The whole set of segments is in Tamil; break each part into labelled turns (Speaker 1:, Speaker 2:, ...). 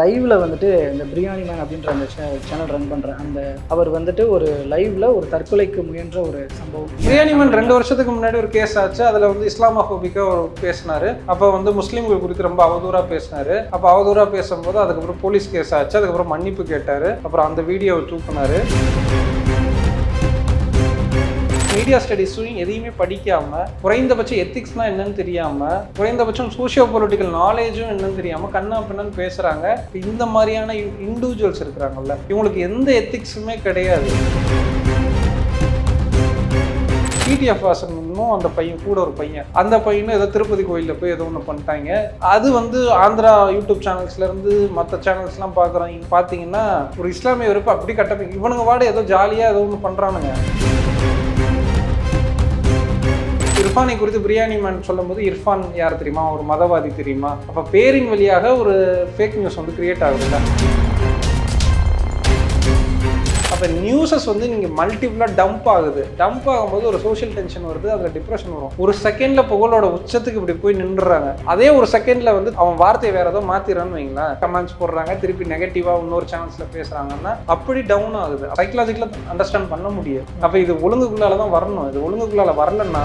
Speaker 1: லைவ்ல வந்துட்டு இந்த பிரியாணி மேன் அப்படின்ற அந்த சேனல் ரன் பண்ற அந்த அவர் வந்துட்டு ஒரு லைவ்ல ஒரு தற்கொலைக்கு முயன்ற ஒரு சம்பவம்.
Speaker 2: பிரியாணி மேன் ரெண்டு வருஷத்துக்கு முன்னாடி ஒரு கேஸ் ஆச்சு. அதுல வந்து இஸ்லாமோபிக்கா ஒரு பேசினாரு. அப்ப வந்து முஸ்லீம்கள் குறித்து ரொம்ப அவதூறா பேசினாரு. அப்ப அவதூறா பேசும்போது அதுக்கப்புறம் போலீஸ் கேஸ் ஆச்சு. அதுக்கப்புறம் மன்னிப்பு கேட்டாரு. அப்புறம் அந்த வீடியோவை தூக்குனாரு. மீடியா ஸ்டடீஸும் எதையுமே படிக்காம குறைந்தபட்ச எத்திக்ஸ்னால் என்னன்னு தெரியாம குறைந்தபட்சம் சோஷியோ பொலிட்டிக்கல் நாலேஜும் என்னன்னு தெரியாம கண்ணா பின்னன்னு பேசுறாங்க. இந்த மாதிரியான இண்டிவிஜுவல்ஸ் இருக்கிறாங்கல்ல இவங்களுக்கு எந்த எத்திக்ஸுமே கிடையாது. டிடிஎஃப் வாசனும் அந்த பையன் கூட ஒரு பையன். அந்த பையனும் ஏதோ திருப்பதி கோயிலில் போய் ஏதோ ஒன்று பண்ணிட்டாங்க. அது வந்து ஆந்திரா யூடியூப் சேனல்ஸ்லேருந்து மற்ற சேனல்ஸ்லாம் பார்க்குறாங்க பார்த்தீங்கன்னா ஒரு இஸ்லாமிய வெறுப்பு அப்படி கட்டமைக்கு இவனுங்க வாட ஏதோ ஜாலியாக ஏதோ ஒன்று பண்ணுறானுங்க இர்ஃபானை குறித்து பிரியாணி மேன் சொல்லும்போது இர்ஃபான் யார் தெரியுமா? ஒரு மதவாதி தெரியுமா? அப்போ பேரின் வழியாக ஒரு ஃபேக் நியூஸ் வந்து கிரியேட் ஆகுதுல்ல. அப்போ நியூஸஸ் வந்து நீங்கள் மல்டிபிளாக டம்ப் ஆகுது. டம்ப் ஆகும்போது ஒரு சோஷியல் டென்ஷன் வருது அதில் டிப்ரெஷன் வரும். ஒரு செகண்டில் புகழோட உச்சத்துக்கு இப்படி போய் நின்றுறாங்க. அதே ஒரு செகண்டில் வந்து அவன் வார்த்தையை வேறு ஏதோ மாற்றிடுறான்னு வைங்களேன். கமெண்ட்ஸ் போடுறாங்க திருப்பி நெகட்டிவாக இன்னொரு சேனல்ஸில் பேசுகிறாங்கன்னா அப்படி டவுன் ஆகுது. சைக்கலாஜிக்கலாக அண்டர்ஸ்டாண்ட் பண்ண முடியாது. அப்போ இது ஒழுங்குக்குள்ளால தான் வரணும். இது ஒழுங்குக்குள்ளால வரலன்னா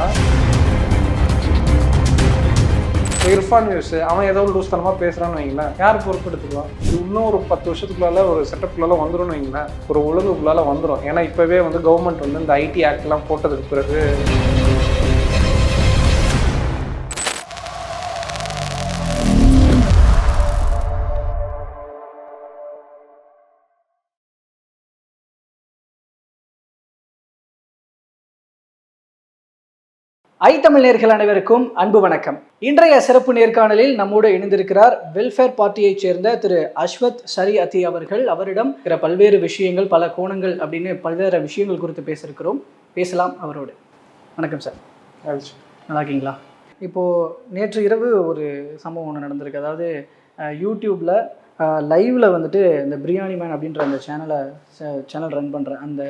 Speaker 2: இர்ஃபான் நியூஸ் அவன் ஏதோ லூஸ் தனமாக பேசுகிறான்னு வைங்களேன் யார் பொறுப்பெடுத்துக்கலாம் இது இன்னும் ஒரு பத்து வருஷத்துக்குள்ளால ஒரு செட்டப்புக்குள்ளால வந்துடும் வைங்களேன் ஒரு ஒழுங்குக்குள்ளால வந்துடும் ஏன்னா இப்போவே வந்து கவர்மெண்ட் வந்து இந்த ஐடி ஆக்ட்லாம் போட்டதுக்கு பிறகு
Speaker 1: ஐ தமிழ் நேர்கள் அனைவருக்கும் அன்பு வணக்கம். இன்றைய சிறப்பு நேர்காணலில் நம்மோடு இணைந்திருக்கிறார் வெல்ஃபேர் பார்ட்டியைச் சேர்ந்த திரு அஸ்வத் சரி அத்தி அவர்கள். அவரிடம் இருக்கிற பல்வேறு விஷயங்கள் பல கோணங்கள் அப்படின்னு பல்வேறு விஷயங்கள் குறித்து பேசியிருக்கிறோம். பேசலாம் அவரோடு. வணக்கம் சார். நல்லா இருக்கீங்களா? இப்போது நேற்று இரவு ஒரு சம்பவம் ஒன்று நடந்திருக்கு. அதாவது அஹ், யூடியூப்ல லைவ்ல வந்துட்டு இந்த பிரியாணி மேன் அப்படின்ற அந்த சேனலை சேனல் ரன் பண்ணுற அந்த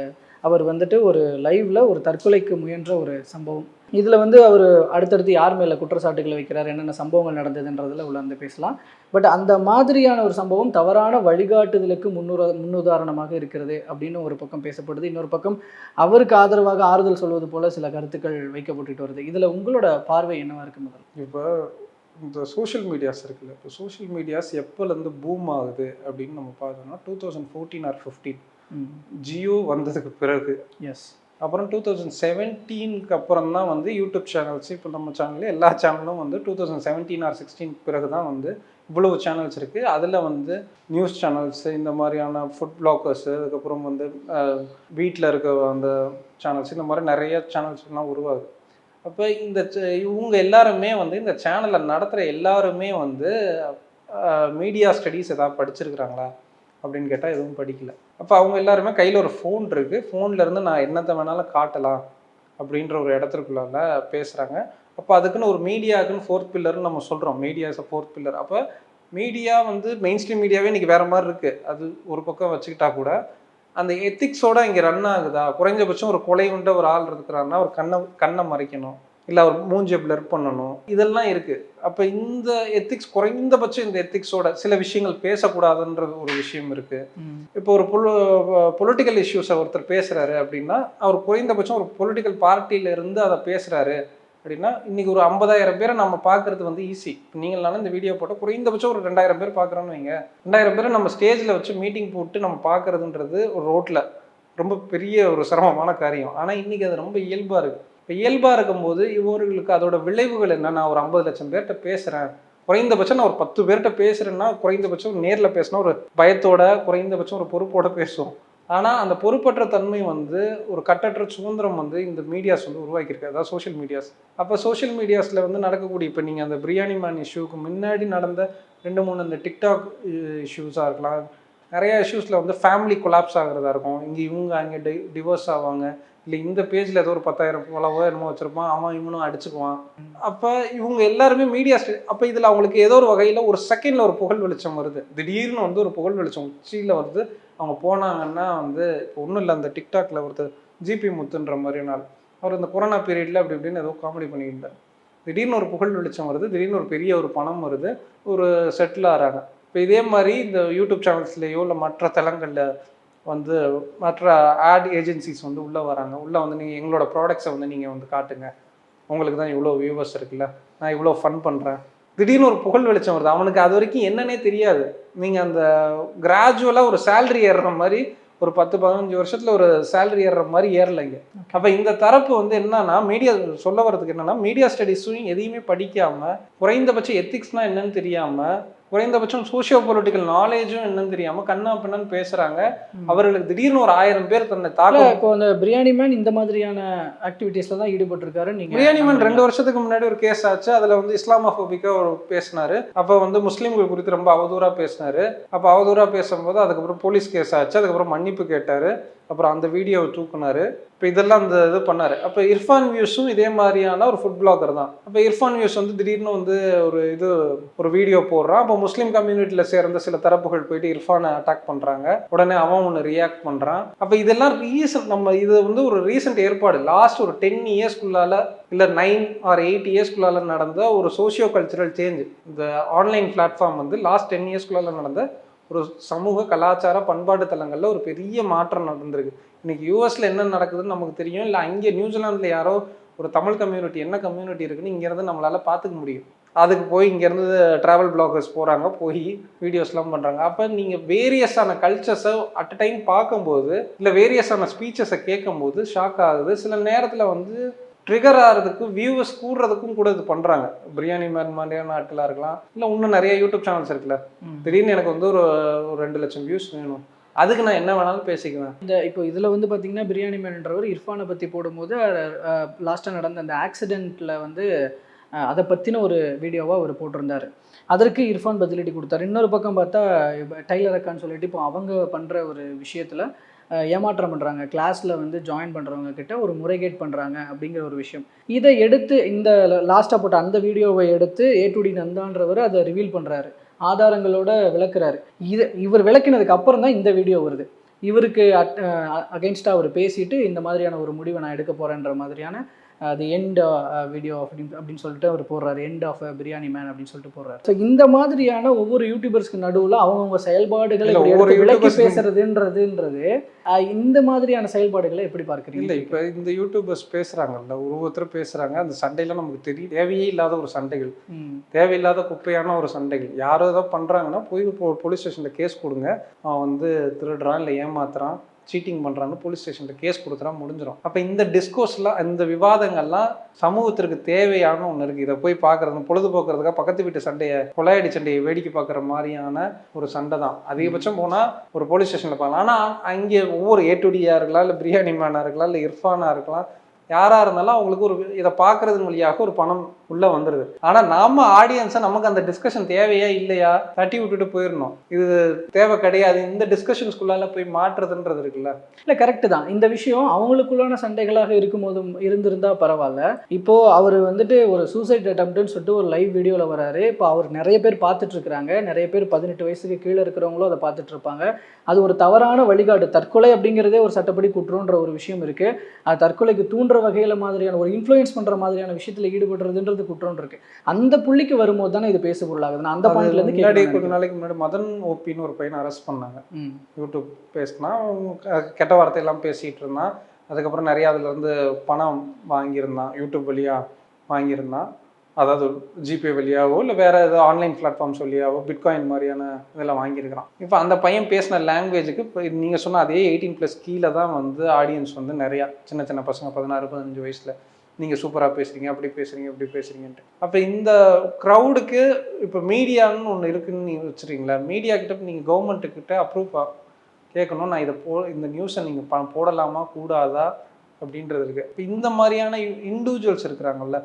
Speaker 1: அவர் வந்துட்டு ஒரு லைவ்ல ஒரு தற்கொலைக்கு முயன்ற ஒரு சம்பவம். இதில் வந்து அவர் அடுத்தடுத்து யார் மேலே குற்றச்சாட்டுகளை வைக்கிறார் என்னென்ன சம்பவங்கள் நடந்ததுன்றதில் உள்ள வந்து பேசலாம். பட் அந்த மாதிரியான ஒரு சம்பவம் தவறான வழிகாட்டுதலுக்கு முன்னுர முன்னுதாரணமாக இருக்கிறது அப்படின்னு ஒரு பக்கம் பேசப்படுது. இன்னொரு பக்கம் அவருக்கு ஆதரவாக ஆறுதல் சொல்வது போல சில கருத்துக்கள் வைக்கப்பட்டுட்டு வருது. இதில் உங்களோட பார்வை என்னவா இருக்கு முதல்ல?
Speaker 2: இப்போ இந்த சோஷியல் மீடியாஸ் இருக்குல்ல இப்போ சோஷியல் மீடியாஸ் எப்போலேருந்து பூம் ஆகுது அப்படின்னு நம்ம பார்த்தோம்னா two thousand fourteen or fifteen Jio வந்ததுக்கு பிறகு
Speaker 1: எஸ்
Speaker 2: அப்புறம் டூ தௌசண்ட் செவன்டீனுக்கு அப்புறம் தான் வந்து யூடியூப் சேனல்ஸ் இப்போ நம்ம சேனல் எல்லா சேனலும் வந்து two thousand seventeen or sixteen பிறகு தான் வந்து இவ்வளவு சேனல்ஸ் இருக்குது அதில் வந்து நியூஸ் சேனல்ஸ் இந்த மாதிரியான ஃபுட் பிளாக்கர்ஸு அதுக்கப்புறம் வந்து வீட்டில் இருக்க அந்த சேனல்ஸ் இந்த மாதிரி நிறைய சேனல்ஸ்லாம் உருவாகுது. அப்போ இந்த இவங்க எல்லாருமே வந்து இந்த சேனலை நடத்துகிற எல்லாருமே வந்து மீடியா ஸ்டடீஸ் ஏதாவது படிச்சிருக்கிறாங்களா? அப்படின்னு கேட்டால் எதுவும் படிக்கல. அப்போ அவங்க எல்லாருமே கையில் ஒரு ஃபோன் இருக்குது ஃபோன்லேருந்து நான் என்னத்தை வேணாலும் காட்டலாம் அப்படின்ற ஒரு இடத்துக்குள்ளால பேசுகிறாங்க அப்போ அதுக்குன்னு ஒரு மீடியாவுக்குன்னு ஃபோர்த் பில்லர்னு நம்ம சொல்கிறோம் media is a fourth pillar அப்போ மீடியா வந்து மெயின் ஸ்ட்ரீம் மீடியாவே இன்றைக்கி வேறு மாதிரி இருக்குது அது ஒரு பக்கம் வச்சுக்கிட்டா கூட அந்த எத்திக்ஸோட இங்கே ரன் ஆகுதா? குறைஞ்சபட்சம் ஒரு கொலை உண்ட ஒரு ஆள் இருக்கிறாருன்னா ஒரு கண்ணை கண்ணை மறைக்கணும். இல்லை அவர் மூஞ்சியை பிளர் பண்ணணும். இதெல்லாம் இருக்குது அப்போ இந்த எத்திக்ஸ் குறைந்தபட்சம் இந்த எத்திக்ஸோட சில விஷயங்கள் பேசக்கூடாதுன்ற ஒரு விஷயம் இருக்குது இப்போ ஒரு பொலு பொலிட்டிக்கல் இஷ்யூஸை ஒருத்தர் பேசுகிறாரு அப்படின்னா அவர் குறைந்தபட்சம் ஒரு பொலிட்டிக்கல் பார்ட்டியில இருந்து அதை பேசுகிறாரு அப்படின்னா இன்னைக்கு ஒரு ஐம்பதாயிரம் பேரை நம்ம பார்க்கறது வந்து ஈஸி நீங்களால இந்த வீடியோ போட்டால் குறைந்தபட்சம் ஒரு ரெண்டாயிரம் பேர் பார்க்குறோன்னு வைங்க. ரெண்டாயிரம் பேரை நம்ம ஸ்டேஜில் வச்சு மீட்டிங் போட்டு நம்ம பார்க்கறதுன்றது ஒரு ரோட்டில் ரொம்ப பெரிய ஒரு சிரமமான காரியம். ஆனால் இன்னைக்கு அது ரொம்ப இயல்பாக இருக்குது இப்போ இயல்பாக இருக்கும்போது இவர்களுக்கு அதோட விளைவுகள் என்ன? நான் ஒரு ஐம்பது லட்சம் பேர்கிட்ட பேசுகிறேன் குறைந்தபட்சம் நான் ஒரு பத்து பேர்கிட்ட பேசுகிறேன்னா குறைந்தபட்சம் நேரில் பேசினா ஒரு பயத்தோட குறைந்தபட்சம் ஒரு பொறுப்போட பேசுவோம். ஆனால் அந்த பொறுப்பற்ற தன்மை வந்து ஒரு கட்டற்ற சுதந்திரம் வந்து இந்த மீடியாஸ் வந்து உருவாக்கியிருக்கு. அதாவது சோஷியல் மீடியாஸ் அப்போ சோஷியல் மீடியாஸில் வந்து நடக்கக்கூடிய இப்போ நீங்கள் அந்த பிரியாணி மேன் இஷ்யூக்கு முன்னாடி நடந்த ரெண்டு மூணு இந்த டிக்டாக் இஷ்யூஸாக இருக்கலாம். நிறைய இஷ்யூஸில் வந்து ஃபேமிலி கொலாப்ஸ் ஆகிறதா இருக்கும். இங்கே இவங்க அங்கே டி டிவோர்ஸ் ஆவாங்க. இல்லை இந்த பேஜில் ஏதோ ஒரு பத்தாயிரம் ஃபாலோவோ என்னமோ வச்சுருப்பான். அவன் இவனும் அடிச்சுக்குவான். அப்போ இவங்க எல்லாருமே மீடியா அப்போ இதில் அவங்களுக்கு ஏதோ ஒரு வகையில் ஒரு செகண்டில் ஒரு புகழ் வெளிச்சம் வருது. திடீர்னு வந்து ஒரு புகழ் வெளிச்சம் உச்சியில் வருது. அவங்க போனாங்கன்னா வந்து இப்போ ஒன்றும் இல்லை அந்த டிக்டாக்ல ஒருத்தர் ஜிபி முத்துன்ற மாதிரி நாள் அவர் இந்த கொரோனா பீரியடில் அப்படி இப்படின்னு ஏதோ காமெடி பண்ணியிருந்தார் திடீர்னு ஒரு புகழ் வெளிச்சம் வருது. திடீர்னு ஒரு பெரிய ஒரு பணம் வருது. ஒரு செட்டில் ஆகிறாங்க இப்போ இதே மாதிரி இந்த யூடியூப் சேனல்ஸ்லேயோ இல்லை மற்ற தளங்களில் வந்து மற்ற ஆட் ஏஜென்சிஸ் வந்து உள்ளே வராங்க. உள்ளே வந்து நீங்கள் எங்களோட ப்ராடக்ட்ஸை வந்து நீங்கள் வந்து காட்டுங்க. உங்களுக்கு தான் இவ்வளோ வியூவர்ஸ் இருக்குல்ல? நான் இவ்வளோ ஃபன் பண்ணுறேன் திடீர்னு ஒரு புகழ் வெளிச்சம் வருது. அவனுக்கு அது வரைக்கும் என்னன்னே தெரியாது. நீங்கள் அந்த கிராஜுவலாக ஒரு சேலரி ஏறுற மாதிரி ஒரு பத்து பதினஞ்சு வருஷத்துல ஒரு சேலரி ஏறுற மாதிரி ஏறலைங்க அப்ப இந்த தரப்பு வந்து என்னன்னா மீடியா சொல்ல வர்றதுக்கு என்னன்னா மீடியா ஸ்டடிஸும் எதையுமே படிக்காம குறைந்தபட்ச எத்திக்ஸ்னா என்னன்னு தெரியாம குறைந்தபட்சம் சோஷியோ பொலிட்டிக்கல் நாலேஜும் என்னன்னு தெரியாம கண்ணா பின்னன்னு பேசுறாங்க. அவர்களுக்கு திடீர்னு ஒரு ஆயிரம் பேர் தன்னை தாக்க
Speaker 1: இப்போ அந்த பிரியாணி மேன் இந்த மாதிரியான ஆக்டிவிட்டீஸ்ல தான் ஈடுபட்டிருக்காரு. நீங்க
Speaker 2: பிரியாணி மேன் ரெண்டு வருஷத்துக்கு முன்னாடி ஒரு கேஸ் ஆச்சு. அதுல வந்து இஸ்லாமோபிக்கா ஒரு பேசினாரு. அப்ப வந்து முஸ்லீம்கள் குறித்து ரொம்ப அவதூறா பேசினாரு. அப்ப அவதூறா பேசும்போது அதுக்கப்புறம் போலீஸ் கேஸ் ஆச்சு. அதுக்கப்புறம் மன்னிப்பு கேட்டாரு. அப்புறம் அந்த வீடியோவை தூக்குனாரு. இப்போ இதெல்லாம் அந்த இது பண்ணார். அப்போ இர்ஃபான் வியூஸும் இதே மாதிரியான ஒரு ஃபுட் பிளாகர் தான். அப்போ இர்ஃபான் வியூஸ் வந்து திடீர்னு வந்து ஒரு இது ஒரு வீடியோ போடுறான். அப்போ முஸ்லீம் கம்யூனிட்டியில் சேர்ந்த சில தரப்புகள் போயிட்டு இர்ஃபானை அட்டாக் பண்ணுறாங்க உடனே அவன் ஒன்று ரியாக்ட் பண்ணுறான் அப்போ இதெல்லாம் ரீசன்ட் நம்ம இது வந்து ஒரு ரீசெண்ட் ஏற்பாடு. லாஸ்ட் ஒரு டென் இயர்ஸ்க்குள்ளால இல்லை நைன் ஆர் எயிட் இயர்ஸ்க்குள்ளால நடந்த ஒரு சோஷியோ கல்ச்சுரல் சேஞ்ச் இந்த ஆன்லைன் பிளாட்ஃபார்ம் வந்து லாஸ்ட் டென் இயர்ஸ்க்குள்ளால நடந்த ஒரு சமூக கலாச்சார பண்பாட்டு தலங்களில் ஒரு பெரிய மாற்றம் நடந்திருக்கு. இன்னைக்கு யூஎஸ்ல என்ன நடக்குதுன்னு நமக்கு தெரியும். இல்லை அங்கே நியூசிலாந்தில் யாரோ ஒரு தமிழ் கம்யூனிட்டி என்ன கம்யூனிட்டி இருக்குன்னு இங்கேருந்து நம்மளால் பார்த்துக்க முடியும். அதுக்கு போய் இங்கேருந்து ட்ராவல் பிளாகர்ஸ் போகிறாங்க போய் வீடியோஸ்லாம் பண்ணுறாங்க அப்போ நீங்கள் வேரியஸான கல்ச்சர்ஸை அட் அ டைம் பார்க்கும்போது இல்லை வேரியஸான ஸ்பீச்சஸை கேட்கும்போது ஷாக் ஆகுது. சில நேரத்தில் வந்து ட்ரிகர் ஆகிறதுக்கு வியூவர்ஸ் கூடுறதுக்கும் கூட இது பண்ணுறாங்க பிரியாணி மேன் மாதிரியான ஆட்களாக இருக்கலாம். இல்லை இன்னும் நிறைய யூடியூப் சேனல்ஸ் இருக்குல்ல. திடீர்னு எனக்கு வந்து ஒரு ஒரு ரெண்டு லட்சம் வியூஸ் வேணும். அதுக்கு நான் என்ன வேணாலும் பேசிக்குவேன்.
Speaker 1: இந்த இப்போ இதுல வந்து பாத்தீங்கன்னா பிரியாணி மேன்ன்றவர் இர்ஃபானை பத்தி போடும்போது லாஸ்ட்டாக நடந்த அந்த ஆக்சிடென்ட்ல வந்து அதை பத்தின ஒரு வீடியோவா அவர் போட்டிருந்தாரு. அதற்கு இர்ஃபான் பதிலடி கொடுத்தாரு. இன்னொரு பக்கம் பார்த்தா டைலர் அக்கான்னு சொல்லிட்டு இப்போ அவங்க பண்ற ஒரு விஷயத்துல ஏமாற்றம் பண்ணுறாங்க கிளாஸில் வந்து ஜாயின் பண்ணுறவங்க கிட்ட ஒரு முறைகேட் பண்ணுறாங்க அப்படிங்கிற ஒரு விஷயம். இதை எடுத்து இந்த லாஸ்ட்டாக போட்ட அந்த வீடியோவை எடுத்து ஏ டு டி நந்தான்றவர் அதை ரிவீல் பண்ணுறாரு ஆதாரங்களோட விளக்குறாரு. இது இவர் விளக்கினதுக்கு அப்புறம் தான் இந்த வீடியோ வருது. இவருக்கு அட் அகைன்ஸ்டாக அவர் பேசிட்டு இந்த மாதிரியான ஒரு முடிவை நான் எடுக்க போகிறேன்ற மாதிரியான அது எண்ட் வீடியோ அப்படின்னு அப்படின்னு சொல்லிட்டு அவர் போடுறாரு. எண்ட் ஆஃப் பிரியாணி மேன் அப்படின்னு சொல்லிட்டு போடுறாரு. ஸோ இந்த மாதிரியான ஒவ்வொரு யூடியூபர்ஸ்க்கு நடுவில் அவங்கவுங்க செயல்பாடுகளை விளக்கி பேசுறதுன்றதுன்றது இந்த மாதிரியான செயல்பாடுகளை எப்படி பார்க்குறீங்க?
Speaker 2: இல்லை இப்போ இந்த யூடியூபர்ஸ் பேசுகிறாங்கல்ல ஒருத்தர் பேசுகிறாங்க அந்த சண்டையெல்லாம் நமக்கு தெரியும் தேவையே இல்லாத ஒரு சண்டைகள். தேவையில்லாத குப்பையான ஒரு சண்டைகள். யாரோ ஏதோ பண்ணுறாங்கன்னா போய் போலீஸ் ஸ்டேஷனில் கேஸ் கொடுங்க. அவன் வந்து திருடுறான் இல்லை ஏமாத்துறான். சீட்டிங் பண்ணுறான்னு போலீஸ் ஸ்டேஷனில் கேஸ் கொடுத்துறா முடிஞ்சிடும் அப்போ இந்த டிஸ்கோஸ்லாம் இந்த விவாதங்கள்லாம் சமூகத்திற்கு தேவையான ஒன்று இருக்குது இதை போய் பார்க்குறது பொழுதுபோக்குறதுக்காக பக்கத்து வீட்டு சண்டையை கொலையடி சண்டையை வேடிக்கை பார்க்குற மாதிரியான ஒரு சண்டை தான். அதிகபட்சம் போனால் ஒரு போலீஸ் ஸ்டேஷனில் பார்க்கலாம். ஆனால் அங்கே ஒவ்வொரு ஏட்டுடியாக இருக்கலாம் இல்லை பிரியாணி மேனாக இருக்கலாம் இல்லை இர்ஃபானாக இருக்கலாம் யாராக இருந்தாலும் அவங்களுக்கு ஒரு இதை பார்க்கறதன் வழியாக ஒரு பணம் உள்ளே வந்துடுது ஆனால் நம்ம ஆடியன்ஸை நமக்கு அந்த டிஸ்கஷன் தேவையா இல்லையா? தட்டி விட்டுட்டு போயிடணும் இது தேவை கிடையாது. இந்த டிஸ்கஷன்ஸ்குள்ளால போய் மாற்றுறதுன்றது இருக்குல்ல?
Speaker 1: இல்லை கரெக்டு தான். இந்த விஷயம் அவங்களுக்குள்ளான சண்டைகளாக இருக்கும் போதும் இருந்திருந்தா பரவாயில்ல. இப்போ அவர் வந்துட்டு ஒரு சூசைட் அட்டம்ப்ட்னு சொல்லிட்டு ஒரு லைவ் வீடியோவில் வராரு. இப்போ அவர் நிறைய பேர் பார்த்துட்டு இருக்கிறாங்க நிறைய பேர் பதினெட்டு வயசுக்கு கீழே இருக்கிறவங்களும் அதை பார்த்துட்டு இருப்பாங்க அது ஒரு தவறான வழிகாட்டு. தற்கொலை அப்படிங்கிறதே ஒரு சட்டப்படி குற்றம்ன்ற ஒரு விஷயம் இருக்குது அது தற்கொலைக்கு தூண்டுற வகையில மாதிரியான ஒரு இன்ஃப்ளூயன்ஸ் பண்ற மாதிரியான விஷயத்துல ஈடுபடுறதுன்றது குற்றம் இருக்கு அந்த புள்ளிக்கு வரும்போது தானே இது பேச பொருளாகுது. நான் அந்த
Speaker 2: அது
Speaker 1: பாயிண்ட்ல இருந்து
Speaker 2: முன்னாடி கொஞ்ச நாளைக்கு முன்னாடி மதன் ஓபின்னு ஒரு பையனை அரெஸ்ட் பண்ணாங்க. யூடியூப் பேசினா கெட்ட வார்த்தையெல்லாம் பேசிகிட்டு இருந்தான். அதுக்கப்புறம் நிறைய அதுல இருந்து பணம் வாங்கியிருந்தான். யூடியூப் வழியா வாங்கியிருந்தான். அதாவது ஜிபே வழியாவோ இல்லை வேற ஏதோ ஆன்லைன் பிளாட்ஃபார்ம்ஸ் வழியாவோ பிட்காயின் மாதிரியான இதெல்லாம் வாங்கியிருக்கிறான். இப்போ அந்த பையன் பேசின லாங்குவேஜுக்கு இப்போ நீங்கள் சொன்ன அதே எயிட்டீன் ப்ளஸ் கீழே தான் வந்து ஆடியன்ஸ் வந்து நிறையா சின்ன சின்ன பசங்க பதினாறு பதினஞ்சு வயசில். நீங்கள் சூப்பராக பேசுகிறீங்க அப்படி பேசுகிறீங்க இப்படி பேசுகிறீங்கன்ட்டு அப்போ இந்த க்ரௌடுக்கு இப்போ மீடியான்னு ஒன்று இருக்குன்னு நீங்கள் வச்சுருக்கீங்களா மீடியா கிட்ட நீங்கள் கவர்மெண்ட்டுக்கிட்ட அப்ரூவ் கேட்கணும் நான் இதை போ இந்த நியூஸை நீங்கள் ப போடலாமா கூடாதா அப்படின்றது இருக்குது இப்போ இந்த மாதிரியான இண்டிவிஜுவல்ஸ் இருக்கிறாங்கல்ல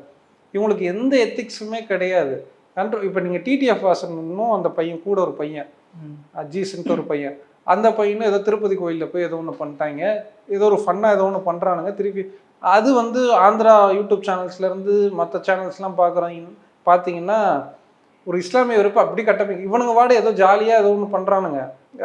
Speaker 2: இவங்களுக்கு எந்த எத்திக்ஸுமே கிடையாது. கண்ட்ரோ இப்போ நீங்கள் டிடிஎஃப் வாசனும் அந்த பையன் கூட ஒரு பையன். அஜீஸ்ன்ட்டு ஒரு பையன். அந்த பையனும் ஏதோ திருப்பதி கோயிலில் போய் ஏதோ ஒன்று பண்ணிட்டாங்க. ஏதோ ஒரு ஃபன்னாக ஏதோ ஒன்று பண்ணுறானுங்க திருப்பி அது வந்து ஆந்திரா யூடியூப் சேனல்ஸ்லேருந்து மற்ற சேனல்ஸ்லாம் பார்க்குறோம் பார்த்தீங்கன்னா ஒரு இஸ்லாமிய வெறுப்பு அப்படி கட்டமைக்கு. இவனுங்க வாட ஏதோ ஜாலியாக ஏதோ ஒன்று பண்ணுறானுங்க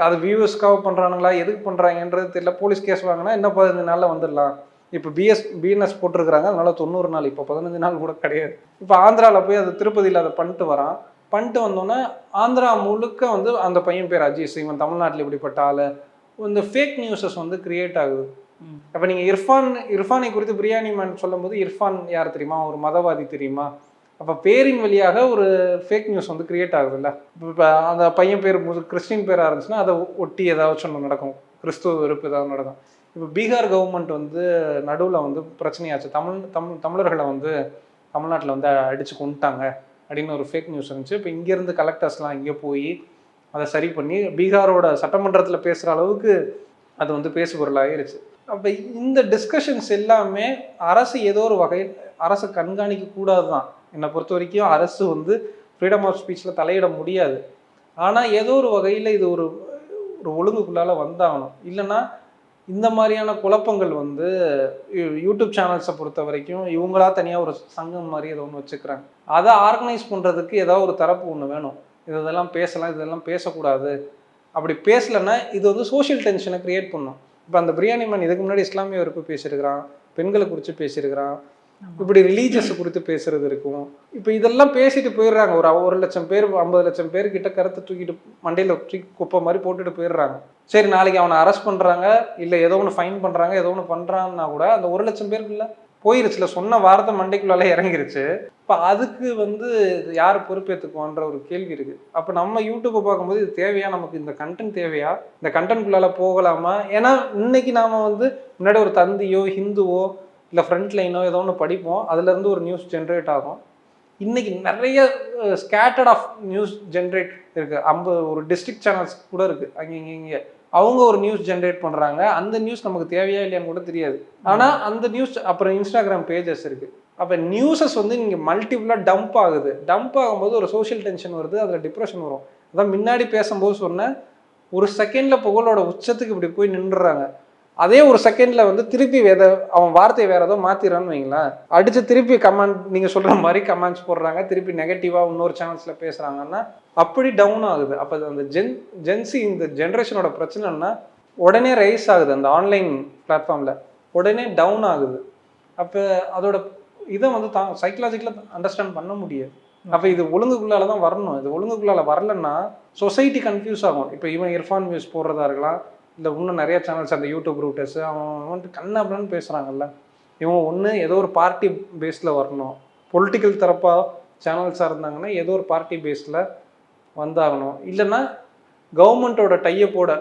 Speaker 2: அது வியூவர்ஸ்க்காக பண்ணுறானுங்களா எதுக்கு பண்ணுறாங்கன்றது தெரியல. போலீஸ் கேஸ் வாங்கினா இன்னும் பதினஞ்சு நாளில் வந்துடலாம். இப்போ பிஎஸ் பிஎன்எஸ் போட்டிருக்கிறாங்க. அதனால தொண்ணூறு நாள் இப்போ பதினஞ்சு நாள் கூட கிடையாது. இப்போ ஆந்திராவில் போய் அது திருப்பதியில் அதை பண்ணிட்டு வரான். பண்ணிட்டு வந்தோன்னே ஆந்திரா முழுக்க வந்து அந்த பையன் பேர் அஜீஸ் இவன் தமிழ்நாட்டில் இப்படிப்பட்ட ஆளு. இந்த ஃபேக் நியூஸஸ் வந்து கிரியேட் ஆகுது. அப்போ நீங்கள் இர்ஃபான் இர்ஃபானை குறித்து பிரியாணி மேன் சொல்லும்போது இர்ஃபான் யார் தெரியுமா? ஒரு மதவாதி தெரியுமா? அப்போ பேரின் வழியாக ஒரு ஃபேக் நியூஸ் வந்து கிரியேட் ஆகுதுல்ல. இப்போ அந்த பையன் பேர் கிறிஸ்டின் பேராக இருந்துச்சுன்னா அதை ஒட்டி ஏதாச்சும் ஒன்று நடக்கும். கிறிஸ்துவ வெறுப்பு ஏதாவது நடக்கும். இப்போ பீகார் கவர்மெண்ட் வந்து நடுவில் வந்து பிரச்சனையாச்சு. தமிழ் தமிழ் தமிழர்களை வந்து தமிழ்நாட்டில் வந்து அடித்து கொண்டுட்டாங்க அப்படின்னு ஒரு ஃபேக் நியூஸ் இருந்துச்சு. இப்போ இங்கேருந்து கலெக்டர்ஸ்லாம் இங்கே போய் அதை சரி பண்ணி பீகாரோட சட்டமன்றத்தில் பேசுகிற அளவுக்கு அது வந்து பேசு பொருளாகிருச்சு அப்போ இந்த டிஸ்கஷன்ஸ் எல்லாமே அரசு ஏதோ ஒரு வகையில் அரசு கண்காணிக்க கூடாது தான் என்னை பொறுத்த வரைக்கும் அரசு வந்து ஃப்ரீடம் ஆஃப் ஸ்பீச்சில் தலையிட முடியாது. ஆனால் ஏதோ ஒரு வகையில் இது ஒரு ஒரு ஒழுங்குக்குள்ளால வந்தாகணும். இல்லைன்னா இந்த மாதிரியான குழப்பங்கள் வந்து யூ- யூடியூப் சேனல்ஸை பொறுத்த வரைக்கும் இவங்களா தனியாக ஒரு சங்கம் மாதிரி ஏதோ ஒன்று வச்சுக்கிறாங்க. அதை ஆர்கனைஸ் பண்ணுறதுக்கு ஏதாவது ஒரு தரப்பு ஒன்று வேணும். இது இதெல்லாம் பேசலாம் இதெல்லாம் பேசக்கூடாது. அப்படி பேசலைன்னா இது வந்து சோஷியல் டென்ஷனை க்ரியேட் பண்ணும். இப்போ அந்த பிரியாணி மேன் இதுக்கு முன்னாடி இஸ்லாமிய வெறுப்பு பேசியிருக்கிறான் பெண்களை குறித்து பேசியிருக்கிறான் இப்படி ரிலீஜியஸ் குறித்து பேசுறது இருக்கும். இப்போ இதெல்லாம் பேசிட்டு போயிடுறாங்க. ஒரு ஒரு லட்சம் பேர் ஐம்பது லட்சம் பேர் கிட்ட கருத்தை தூக்கிட்டு மண்டையில் தூக்கி குப்பை மாதிரி போட்டுட்டு போயிடுறாங்க. சரி நாளைக்கு அவனை அரெஸ்ட் பண்ணுறாங்க இல்லை ஏதோ ஒன்று ஃபைன் பண்ணுறாங்க ஏதோ ஒன்று பண்ணுறான்னா கூட அந்த ஒரு லட்சம் பேருக்குள்ள போயிருச்சுல. சொன்ன வார்த்தை மண்டைக்குள்ளால இறங்கிருச்சு. இப்போ அதுக்கு வந்து யார் பொறுப்பேற்றுக்குவான்ற ஒரு கேள்வி இருக்கு. அப்போ நம்ம யூடியூப்பை பார்க்கும்போது இது தேவையா? நமக்கு இந்த கண்டென்ட் தேவையா? இந்த கண்டென்ட்குள்ளால போகலாமா? ஏன்னா இன்னைக்கு நாம வந்து முன்னாடி ஒரு தந்தியோ ஹிந்துவோ இல்லை ஃப்ரண்ட் லைனோ ஏதோ ஒன்று படிப்போம். அதுலேருந்து ஒரு நியூஸ் ஜென்ரேட் ஆகும். இன்னைக்கு நிறைய ஸ்கேட்டர்ட் ஆஃப் நியூஸ் ஜென்ரேட் இருக்கு. ஐம்பது ஒரு டிஸ்ட்ரிக்ட் சேனல்ஸ் கூட இருக்கு. அங்கே இங்கே இங்கே. அவங்க ஒரு நியூஸ் ஜென்ரேட் பண்ணுறாங்க அந்த நியூஸ் நமக்கு தேவையா இல்லையான்னு கூட தெரியாது. ஆனால் அந்த நியூஸ் அப்புறம் இன்ஸ்டாகிராம் பேஜஸ் இருக்கு. அப்போ நியூஸஸ் வந்து இங்கே மல்டிபிளாக டம்ப் ஆகுது. டம்ப் ஆகும்போது ஒரு சோஷியல் டென்ஷன் வருது அதில் டிப்ரெஷன் வரும். அதான் முன்னாடி பேசும்போது சொன்னேன் ஒரு செகண்டில் புகழோட உச்சத்துக்கு இப்படி போய் நின்றுறாங்க. அதே ஒரு செகண்டில் வந்து திருப்பி வேத அவன் வார்த்தையை வேற ஏதோ மாற்றிடறான்னு வைங்களேன். அடித்து திருப்பி கமெண்ட் நீங்கள் சொல்கிற மாதிரி கமெண்ட்ஸ் போடுறாங்க திருப்பி நெகட்டிவாக இன்னொரு சேனல்ஸில் பேசுகிறாங்கன்னா அப்படி டவுன் ஆகுது. அப்போ அந்த ஜென் ஜென்சி இந்த ஜென்ரேஷனோட பிரச்சனைன்னா உடனே ரைஸ் ஆகுது அந்த ஆன்லைன் பிளாட்ஃபார்மில் உடனே டவுன் ஆகுது. அப்போ அதோட இதை வந்து தான் சைக்கலாஜிக்கலாக அண்டர்ஸ்டாண்ட் பண்ண முடியாது. அப்போ இது ஒழுங்குக்குள்ளால தான் வரணும். இது ஒழுங்குக்குள்ளால வரலன்னா சொசைட்டி கன்ஃபியூஸ் ஆகும். இப்போ இவன் இர்ஃபான் நியூஸ் போடுறதா இருக்கலாம் இல்லை இன்னும் நிறைய சேனல்ஸ் அந்த யூடியூப் ரூட்டர்ஸ் அவன் வந்துட்டு கண்ணாபுலன்னு பேசுகிறாங்கல்ல இவன் ஒன்று ஏதோ ஒரு பார்ட்டி பேஸில் வரணும். பொலிட்டிக்கல் தரப்பாக சேனல்ஸாக இருந்தாங்கன்னா ஏதோ ஒரு பார்ட்டி பேஸில் வந்தாகணும். இல்லைன்னா கவர்மெண்ட்டோட டையப்போட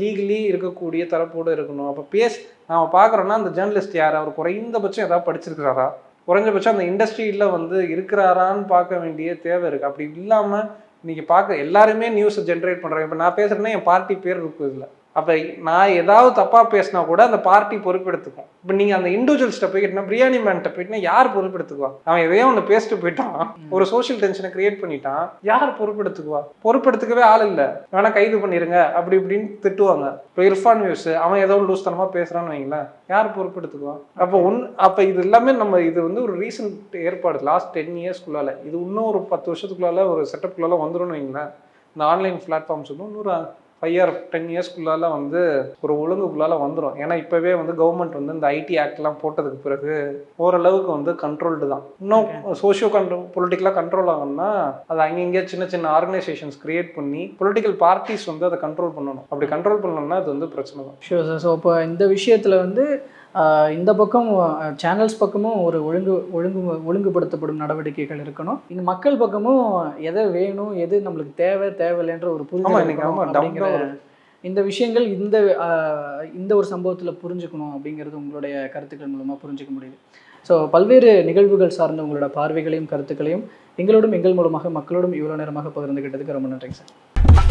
Speaker 2: லீகலி இருக்கக்கூடிய தரப்போடு இருக்கணும். அப்போ பேஸ் நாம் பார்க்குறோன்னா அந்த ஜேர்னலிஸ்ட் யார்? அவர் குறைந்தபட்சம் ஏதாவது படிச்சிருக்கிறாரா? குறைஞ்சபட்சம் அந்த இண்டஸ்ட்ரியில் வந்து இருக்கிறாரான்னு பார்க்க வேண்டிய தேவை இருக்குது அப்படி இல்லாமல் இன்றைக்கி பார்க்க எல்லாருமே நியூஸை ஜென்ரேட் பண்ணுறாங்க இப்போ நான் பேசுகிறேன்னா என் பார்ட்டி பேர் இருக்குது இதில் அப்போ நான் ஏதாவது தப்பாக பேசினா கூட அந்த பார்ட்டி பொறுப்பெடுத்துக்கும். இப்போ நீங்கள் அந்த இண்டிவிஜுவல்ஸ்ட்ட போய்கிட்டனா பிரியாணி மேன்ட்ட போயிட்டுனா யார் பொறுப்பெடுத்துக்குவா? அவன் எதையோ ஒன்று பேசிட்டு போயிட்டான். ஒரு சோஷியல் டென்ஷனை கிரியேட் பண்ணிட்டான். யார் பொறுப்பெடுத்துக்குவா? பொறுப்பெடுத்துக்கவே ஆள் இல்லை. வேணா கைது பண்ணிடுங்க அப்படி இப்படின்னு திட்டுவாங்க. இப்போ இர்ஃபான் நியூஸ் அவன் ஏதோ லூஸ் தனமாக பேசுகிறான்னு வைங்களேன். யார் பொறுப்பெடுத்துக்குவா? அப்போ ஒன் அப்போ இது எல்லாமே நம்ம இது வந்து ஒரு ரீசன்ட் ஏற்பாடு. லாஸ்ட் டென் இயர்ஸ்க்குள்ளால இது இன்னும் ஒரு பத்து வருஷத்துக்குள்ளால ஒரு செட்டப்குள்ளால வந்துடும் வைங்களேன். இந்த ஆன்லைன் பிளாட்ஃபார்ம்ஸ் வந்து இன்னொரு ஃபைவ் இயர் டென் இயர்ஸ்க்குள்ளால வந்து ஒரு ஒழுங்குக்குள்ளால வந்துடும் ஏன்னா இப்போவே வந்து கவர்மெண்ட் வந்து இந்த ஐடி ஆக்ட்லாம் போட்டதுக்கு பிறகு ஓரளவுக்கு வந்து கண்ட்ரோல்டு தான். இன்னும் சோஷியோ கண்ட்ரோ பொலிட்டிக்கலாக கண்ட்ரோல் ஆகணும்னா அது அங்கங்கே சின்ன சின்ன ஆர்கனைசேஷன்ஸ் கிரியேட் பண்ணி பொலிட்டிக்கல் பார்ட்டிஸ் வந்து அதை கண்ட்ரோல் பண்ணணும். அப்படி கண்ட்ரோல் பண்ணணும்னா அது வந்து பிரச்சனை தான்.
Speaker 1: ஷூர் சார் ஸோ இப்போ இந்த விஷயத்தில் வந்து இந்த பக்கம் சேனல்ஸ் பக்கமும் ஒரு ஒழுங்கு ஒழுங்கு ஒழுங்குபடுத்தப்படும் நடவடிக்கைகள் இருக்கணும். இந்த மக்கள் பக்கமும் எதை வேணும் எது நம்மளுக்கு தேவை தேவையில்லைன்ற ஒரு புரிதல் இந்த விஷயங்கள் இந்த இந்த ஒரு சம்பவத்தில் புரிஞ்சுக்கணும் அப்படிங்கிறது உங்களுடைய கருத்துக்கள் மூலமாக புரிஞ்சுக்க முடியுது. ஸோ பல்வேறு நிகழ்வுகள் சார்ந்த உங்களோட பார்வைகளையும் கருத்துக்களையும் எங்களோடும் எங்கள் மூலமாக மக்களோடும் இவ்வளோ நேரமாக பகிர்ந்துகிட்டதுக்கு ரொம்ப நன்றிங்க சார்.